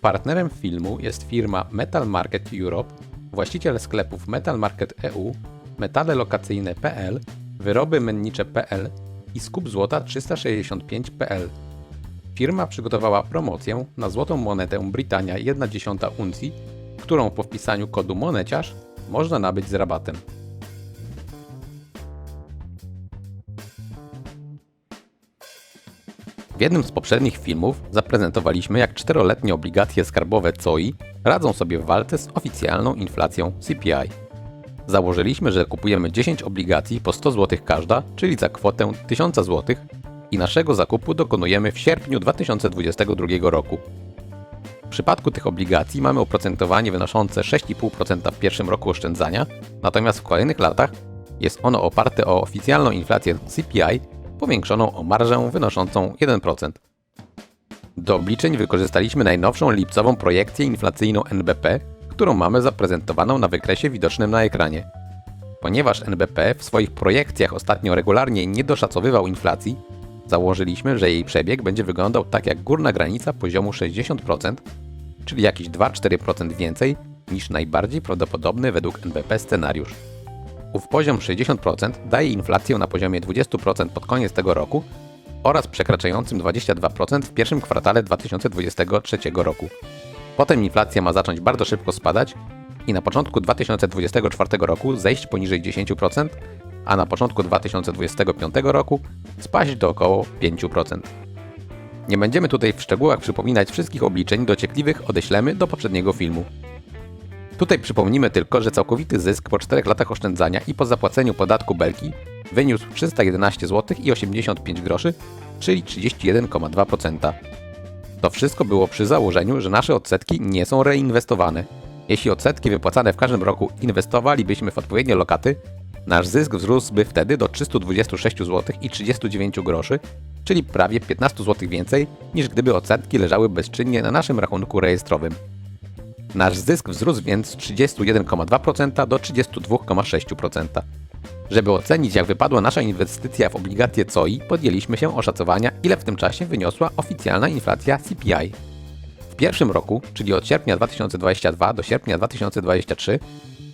Partnerem filmu jest firma Metal Market Europe, właściciel sklepów Metal Market EU, metalelokacyjne.pl, wyroby mennicze.pl i skup złota 365.pl. Firma przygotowała promocję na złotą monetę Britania 1,1 uncji, którą po wpisaniu kodu moneciarz można nabyć z rabatem. W jednym z poprzednich filmów zaprezentowaliśmy, jak czteroletnie obligacje skarbowe COI radzą sobie w walce z oficjalną inflacją CPI. Założyliśmy, że kupujemy 10 obligacji po 100 zł każda, czyli za kwotę 1000 zł i naszego zakupu dokonujemy w sierpniu 2022 roku. W przypadku tych obligacji mamy oprocentowanie wynoszące 6,5% w pierwszym roku oszczędzania, natomiast w kolejnych latach jest ono oparte o oficjalną inflację CPI powiększoną o marżę wynoszącą 1%. Do obliczeń wykorzystaliśmy najnowszą lipcową projekcję inflacyjną NBP, którą mamy zaprezentowaną na wykresie widocznym na ekranie. Ponieważ NBP w swoich projekcjach ostatnio regularnie nie doszacowywał inflacji, założyliśmy, że jej przebieg będzie wyglądał tak jak górna granica poziomu 60%, czyli jakieś 2-4% więcej niż najbardziej prawdopodobny według NBP scenariusz. Ów poziom 60% daje inflację na poziomie 20% pod koniec tego roku oraz przekraczającym 22% w pierwszym kwartale 2023 roku. Potem inflacja ma zacząć bardzo szybko spadać i na początku 2024 roku zejść poniżej 10%, a na początku 2025 roku spaść do około 5%. Nie będziemy tutaj w szczegółach przypominać wszystkich obliczeń dociekliwych odeślemy do poprzedniego filmu. Tutaj przypomnimy tylko, że całkowity zysk po 4 latach oszczędzania i po zapłaceniu podatku belki wyniósł 311 zł i 85 groszy, czyli 31,2%. To wszystko było przy założeniu, że nasze odsetki nie są reinwestowane. Jeśli odsetki wypłacane w każdym roku inwestowalibyśmy w odpowiednie lokaty, nasz zysk wzrósłby wtedy do 326 zł i 39 groszy, czyli prawie 15 zł więcej niż gdyby odsetki leżały bezczynnie na naszym rachunku rejestrowym. Nasz zysk wzrósł więc z 31,2% do 32,6%. Żeby ocenić, jak wypadła nasza inwestycja w obligacje COI, podjęliśmy się oszacowania, ile w tym czasie wyniosła oficjalna inflacja CPI. W pierwszym roku, czyli od sierpnia 2022 do sierpnia 2023,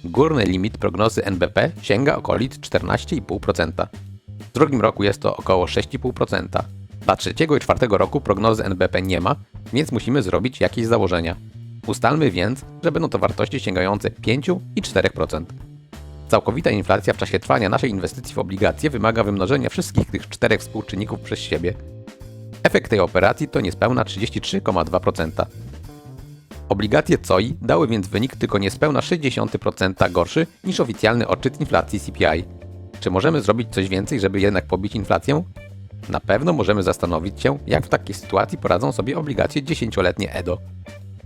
górny limit prognozy NBP sięga okolic 14,5%. W drugim roku jest to około 6,5%. Dla trzeciego i czwartego roku prognozy NBP nie ma, więc musimy zrobić jakieś założenia. Ustalmy więc, że będą to wartości sięgające 5 i 4%. Całkowita inflacja w czasie trwania naszej inwestycji w obligacje wymaga wymnożenia wszystkich tych czterech współczynników przez siebie. Efekt tej operacji to niespełna 33,2%. Obligacje COI dały więc wynik tylko niespełna 0,6% gorszy niż oficjalny odczyt inflacji CPI. Czy możemy zrobić coś więcej, żeby jednak pobić inflację? Na pewno możemy zastanowić się, jak w takiej sytuacji poradzą sobie obligacje 10-letnie EDO.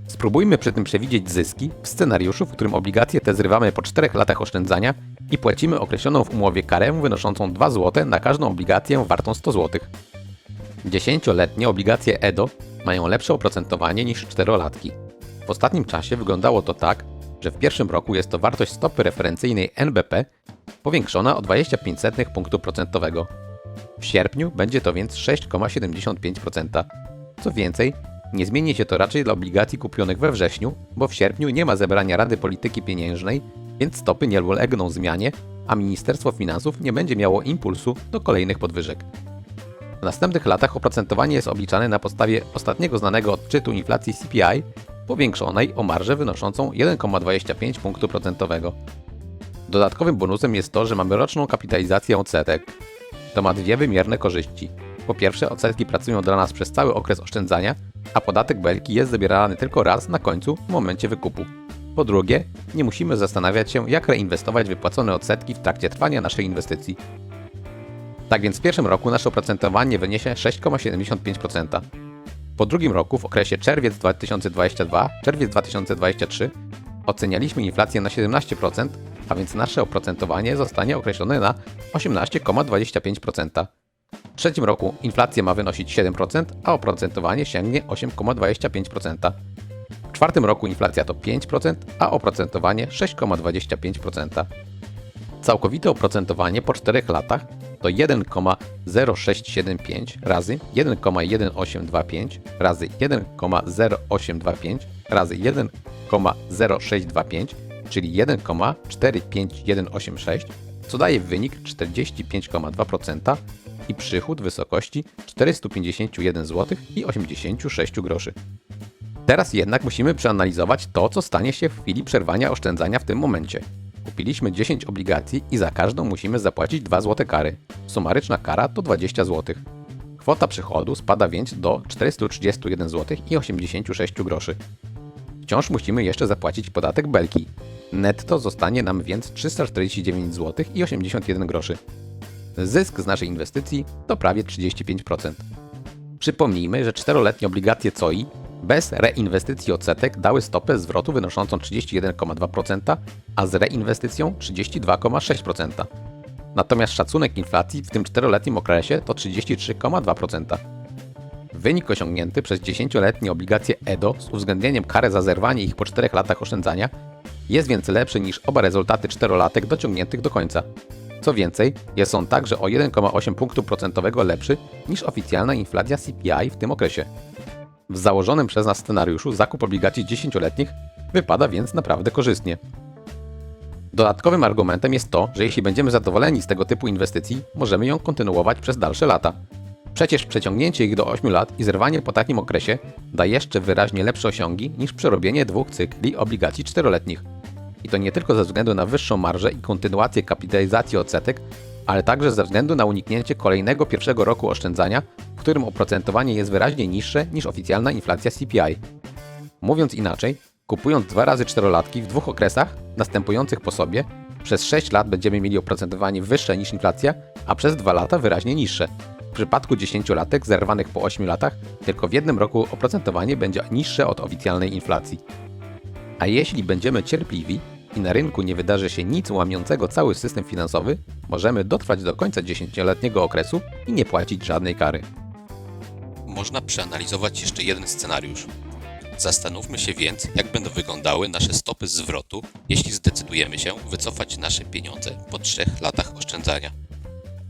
Spróbujmy przy tym przewidzieć zyski w scenariuszu, w którym obligacje te zrywamy po 4 latach oszczędzania i płacimy określoną w umowie karę wynoszącą 2 zł na każdą obligację wartą 100 zł. 10-letnie obligacje EDO mają lepsze oprocentowanie niż 4-latki. W ostatnim czasie wyglądało to tak, że w pierwszym roku jest to wartość stopy referencyjnej NBP powiększona o 25 punktu procentowego. W sierpniu będzie to więc 6,75%. Co więcej, nie zmieni się to raczej dla obligacji kupionych we wrześniu, bo w sierpniu nie ma zebrania Rady Polityki Pieniężnej, więc stopy nie ulegną zmianie, a Ministerstwo Finansów nie będzie miało impulsu do kolejnych podwyżek. W następnych latach oprocentowanie jest obliczane na podstawie ostatniego znanego odczytu inflacji CPI, powiększonej o marżę wynoszącą 1,25 punktu procentowego. Dodatkowym bonusem jest to, że mamy roczną kapitalizację odsetek. To ma dwie wymierne korzyści. Po pierwsze, odsetki pracują dla nas przez cały okres oszczędzania, a podatek belki jest zabierany tylko raz na końcu w momencie wykupu. Po drugie, nie musimy zastanawiać się, jak reinwestować wypłacone odsetki w trakcie trwania naszej inwestycji. Tak więc w pierwszym roku nasze oprocentowanie wyniesie 6,75%. Po drugim roku, w okresie czerwiec 2022-czerwiec 2023, ocenialiśmy inflację na 17%, a więc nasze oprocentowanie zostanie określone na 18,25%. W trzecim roku inflacja ma wynosić 7%, a oprocentowanie sięgnie 8,25%. W czwartym roku inflacja to 5%, a oprocentowanie 6,25%. Całkowite oprocentowanie po 4 latach to 1,0675 razy 1,1825 razy 1,0825 razy 1,0625, czyli 1,45186, co daje wynik 45,2% i przychód w wysokości 451 zł i 86 groszy. Teraz jednak musimy przeanalizować to, co stanie się w chwili przerwania oszczędzania w tym momencie. Kupiliśmy 10 obligacji i za każdą musimy zapłacić 2 zł kary. Sumaryczna kara to 20 zł. Kwota przychodu spada więc do 431 zł i 86 groszy. Wciąż musimy jeszcze zapłacić podatek belki. Netto zostanie nam więc 349 zł i 81 groszy. Zysk z naszej inwestycji to prawie 35%. Przypomnijmy, że 4-letnie obligacje COI bez reinwestycji odsetek dały stopę zwrotu wynoszącą 31,2%, a z reinwestycją 32,6%. Natomiast szacunek inflacji w tym 4-letnim okresie to 33,2%. Wynik osiągnięty przez 10-letnie obligacje EDO z uwzględnieniem kary za zerwanie ich po 4 latach oszczędzania jest więc lepszy niż oba rezultaty 4-latek dociągniętych do końca. Co więcej, jest on także o 1,8 punktu procentowego lepszy niż oficjalna inflacja CPI w tym okresie. W założonym przez nas scenariuszu zakup obligacji 10-letnich wypada więc naprawdę korzystnie. Dodatkowym argumentem jest to, że jeśli będziemy zadowoleni z tego typu inwestycji, możemy ją kontynuować przez dalsze lata. Przecież przeciągnięcie ich do 8 lat i zerwanie po takim okresie da jeszcze wyraźnie lepsze osiągi niż przerobienie dwóch cykli obligacji 4-letnich. I to nie tylko ze względu na wyższą marżę i kontynuację kapitalizacji odsetek, ale także ze względu na uniknięcie kolejnego pierwszego roku oszczędzania, w którym oprocentowanie jest wyraźnie niższe niż oficjalna inflacja CPI. Mówiąc inaczej, kupując dwa razy czterolatki w dwóch okresach następujących po sobie, przez 6 lat będziemy mieli oprocentowanie wyższe niż inflacja, a przez 2 lata wyraźnie niższe. W przypadku 10-latek zerwanych po 8 latach, tylko w jednym roku oprocentowanie będzie niższe od oficjalnej inflacji. A jeśli będziemy cierpliwi i na rynku nie wydarzy się nic łamiącego cały system finansowy, możemy dotrwać do końca 10-letniego okresu i nie płacić żadnej kary. Można przeanalizować jeszcze jeden scenariusz. Zastanówmy się więc, jak będą wyglądały nasze stopy zwrotu, jeśli zdecydujemy się wycofać nasze pieniądze po trzech latach oszczędzania.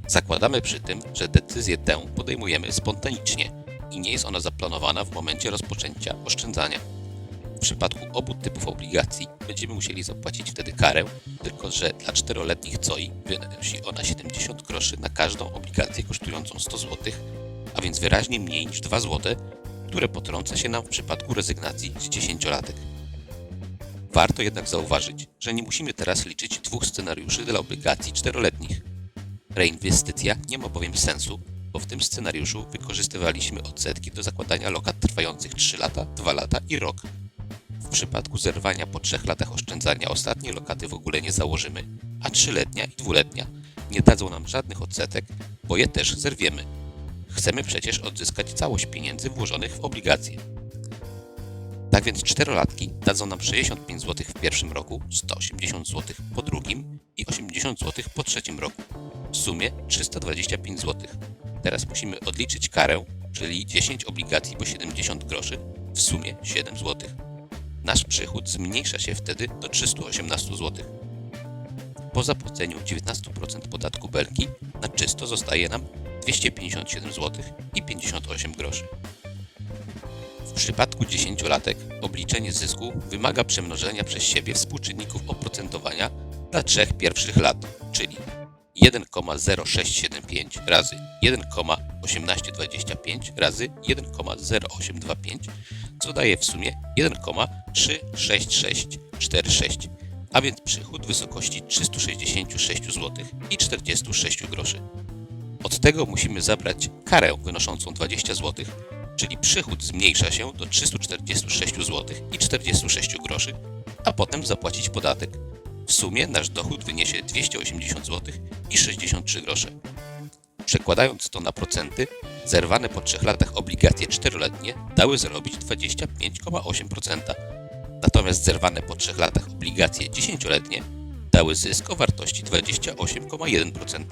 Zakładamy przy tym, że decyzję tę podejmujemy spontanicznie i nie jest ona zaplanowana w momencie rozpoczęcia oszczędzania. W przypadku obu typów obligacji będziemy musieli zapłacić wtedy karę, tylko że dla czteroletnich COI wynosi ona 70 groszy na każdą obligację kosztującą 100 zł, a więc wyraźnie mniej niż 2 zł, które potrąca się nam w przypadku rezygnacji z 10-latek. Warto jednak zauważyć, że nie musimy teraz liczyć dwóch scenariuszy dla obligacji czteroletnich. Reinwestycja nie ma bowiem sensu, bo w tym scenariuszu wykorzystywaliśmy odsetki do zakładania lokat trwających 3 lata, 2 lata i rok. W przypadku zerwania po 3 latach oszczędzania ostatniej lokaty w ogóle nie założymy, a 3-letnia i 2-letnia nie dadzą nam żadnych odsetek, bo je też zerwiemy. Chcemy przecież odzyskać całość pieniędzy włożonych w obligacje. Tak więc czterolatki dadzą nam 65 zł w pierwszym roku, 180 zł po drugim i 80 zł po trzecim roku. W sumie 325 zł. Teraz musimy odliczyć karę, czyli 10 obligacji po 70 groszy, w sumie 7 zł. Nasz przychód zmniejsza się wtedy do 318 zł. Po zapłaceniu 19% podatku belki na czysto zostaje nam 257 zł i 58 groszy. W przypadku 10-latek obliczenie zysku wymaga przemnożenia przez siebie współczynników oprocentowania dla trzech pierwszych lat, czyli 1,0675 razy 1,1825 razy 1,0825, co daje w sumie 1,36646, a więc przychód w wysokości 366 zł i 46 groszy. Od tego musimy zabrać karę wynoszącą 20 zł, czyli przychód zmniejsza się do 346 zł i 46 groszy, a potem zapłacić podatek. W sumie nasz dochód wyniesie 280 zł i 63 grosze. Przekładając to na procenty, zerwane po 3 latach obligacje 4-letnie dały zarobić 25,8%, natomiast zerwane po 3 latach obligacje 10-letnie dały zysk o wartości 28,1%.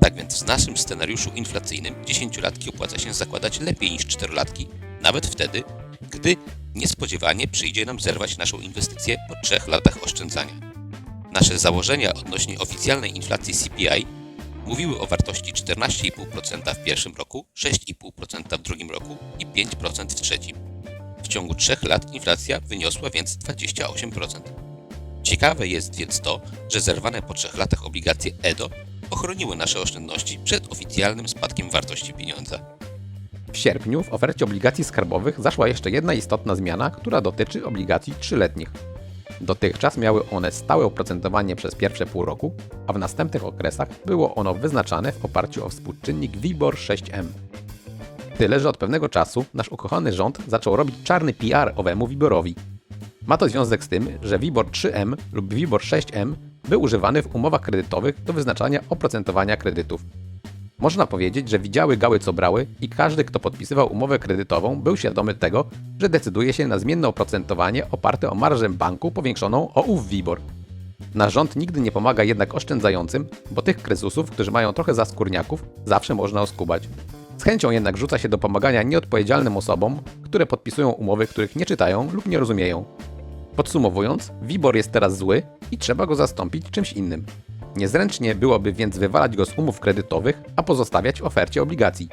Tak więc w naszym scenariuszu inflacyjnym 10-latki opłaca się zakładać lepiej niż 4-latki, nawet wtedy, gdy niespodziewanie przyjdzie nam zerwać naszą inwestycję po 3 latach oszczędzania. Nasze założenia odnośnie oficjalnej inflacji CPI mówiły o wartości 14,5% w pierwszym roku, 6,5% w drugim roku i 5% w trzecim. W ciągu trzech lat inflacja wyniosła więc 28%. Ciekawe jest więc to, że zerwane po trzech latach obligacje EDO ochroniły nasze oszczędności przed oficjalnym spadkiem wartości pieniądza. W sierpniu w ofercie obligacji skarbowych zaszła jeszcze jedna istotna zmiana, która dotyczy obligacji trzyletnich. Dotychczas miały one stałe oprocentowanie przez pierwsze pół roku, a w następnych okresach było ono wyznaczane w oparciu o współczynnik WIBOR 6M. Tyle, że od pewnego czasu nasz ukochany rząd zaczął robić czarny PR owemu WIBORowi. Ma to związek z tym, że WIBOR 3M lub WIBOR 6M był używany w umowach kredytowych do wyznaczania oprocentowania kredytów. Można powiedzieć, że widziały gały co brały i każdy, kto podpisywał umowę kredytową, był świadomy tego, że decyduje się na zmienne oprocentowanie oparte o marżę banku powiększoną o ów WIBOR. Nasz rząd nigdy nie pomaga jednak oszczędzającym, bo tych kryzysów, którzy mają trochę zaskórniaków, zawsze można oskubać. Z chęcią jednak rzuca się do pomagania nieodpowiedzialnym osobom, które podpisują umowy, których nie czytają lub nie rozumieją. Podsumowując, WIBOR jest teraz zły i trzeba go zastąpić czymś innym. Niezręcznie byłoby więc wywalać go z umów kredytowych, a pozostawiać ofercie obligacji.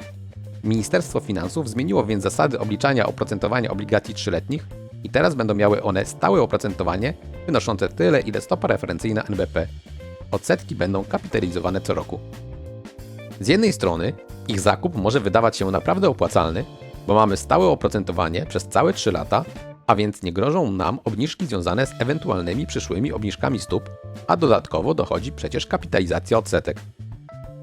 Ministerstwo Finansów zmieniło więc zasady obliczania oprocentowania obligacji trzyletnich i teraz będą miały one stałe oprocentowanie wynoszące tyle, ile stopa referencyjna NBP. Odsetki będą kapitalizowane co roku. Z jednej strony, ich zakup może wydawać się naprawdę opłacalny, bo mamy stałe oprocentowanie przez całe 3 lata, a więc nie grożą nam obniżki związane z ewentualnymi przyszłymi obniżkami stóp, a dodatkowo dochodzi przecież kapitalizacja odsetek.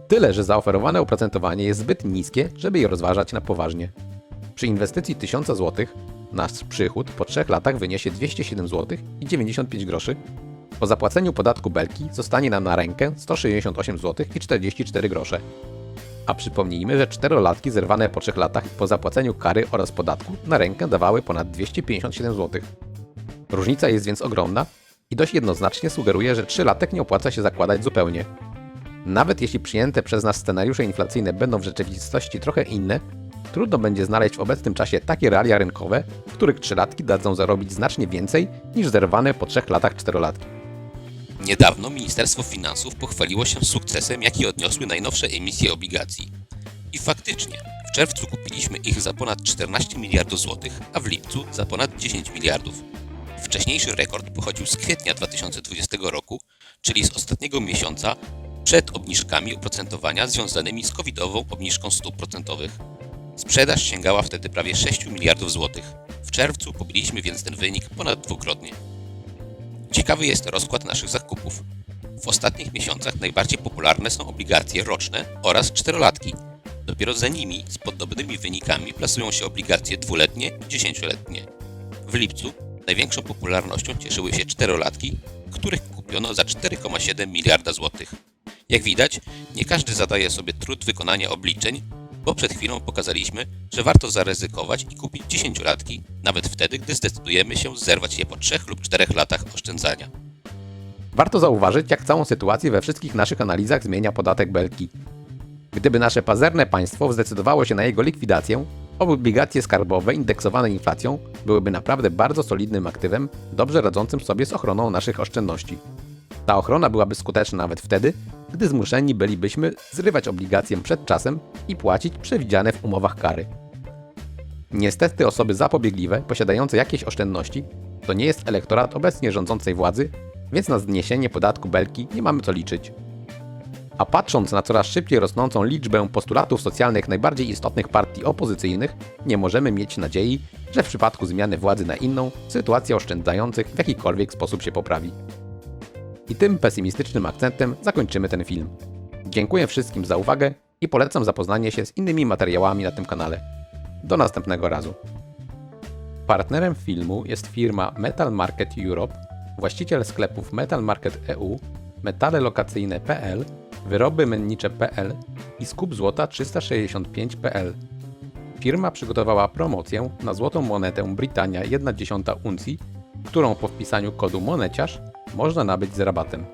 Tyle, że zaoferowane oprocentowanie jest zbyt niskie, żeby je rozważać na poważnie. Przy inwestycji 1000 zł nasz przychód po 3 latach wyniesie 207 zł i 95 groszy. Po zapłaceniu podatku belki zostanie nam na rękę 168 zł i 44 grosze. A przypomnijmy, że czterolatki zerwane po 3 latach po zapłaceniu kary oraz podatku na rękę dawały ponad 257 zł. Różnica jest więc ogromna i dość jednoznacznie sugeruje, że 3 latek nie opłaca się zakładać zupełnie. Nawet jeśli przyjęte przez nas scenariusze inflacyjne będą w rzeczywistości trochę inne, trudno będzie znaleźć w obecnym czasie takie realia rynkowe, w których trzylatki dadzą zarobić znacznie więcej niż zerwane po 3 latach czterolatki. Niedawno Ministerstwo Finansów pochwaliło się sukcesem, jaki odniosły najnowsze emisje obligacji. I faktycznie, w czerwcu kupiliśmy ich za ponad 14 miliardów złotych, a w lipcu za ponad 10 miliardów. Wcześniejszy rekord pochodził z kwietnia 2020 roku, czyli z ostatniego miesiąca przed obniżkami oprocentowania związanymi z covidową obniżką stóp procentowych. Sprzedaż sięgała wtedy prawie 6 miliardów złotych. W czerwcu pobiliśmy więc ten wynik ponad dwukrotnie. Ciekawy jest rozkład naszych zakupów. W ostatnich miesiącach najbardziej popularne są obligacje roczne oraz czterolatki. Dopiero za nimi z podobnymi wynikami plasują się obligacje dwuletnie i dziesięcioletnie. W lipcu największą popularnością cieszyły się czterolatki, których kupiono za 4,7 miliarda złotych. Jak widać, nie każdy zadaje sobie trud wykonania obliczeń, bo przed chwilą pokazaliśmy, że warto zaryzykować i kupić dziesięciolatki, nawet wtedy, gdy zdecydujemy się zerwać je po 3 lub 4 latach oszczędzania. Warto zauważyć, jak całą sytuację we wszystkich naszych analizach zmienia podatek belki. Gdyby nasze pazerne państwo zdecydowało się na jego likwidację, obligacje skarbowe indeksowane inflacją byłyby naprawdę bardzo solidnym aktywem, dobrze radzącym sobie z ochroną naszych oszczędności. Ta ochrona byłaby skuteczna nawet wtedy, gdy zmuszeni bylibyśmy zrywać obligację przed czasem i płacić przewidziane w umowach kary. Niestety osoby zapobiegliwe, posiadające jakieś oszczędności, to nie jest elektorat obecnie rządzącej władzy, więc na zniesienie podatku belki nie mamy co liczyć. A patrząc na coraz szybciej rosnącą liczbę postulatów socjalnych najbardziej istotnych partii opozycyjnych, nie możemy mieć nadziei, że w przypadku zmiany władzy na inną, sytuacja oszczędzających w jakikolwiek sposób się poprawi. I tym pesymistycznym akcentem zakończymy ten film. Dziękuję wszystkim za uwagę i polecam zapoznanie się z innymi materiałami na tym kanale. Do następnego razu. Partnerem filmu jest firma Metal Market Europe, właściciel sklepów Metal Market EU, metalelokacyjne.pl, wyroby mennicze.pl i skup złota 365.pl. Firma przygotowała promocję na złotą monetę Britannia 1,1 uncji, którą po wpisaniu kodu moneciarz można nabyć z rabatem.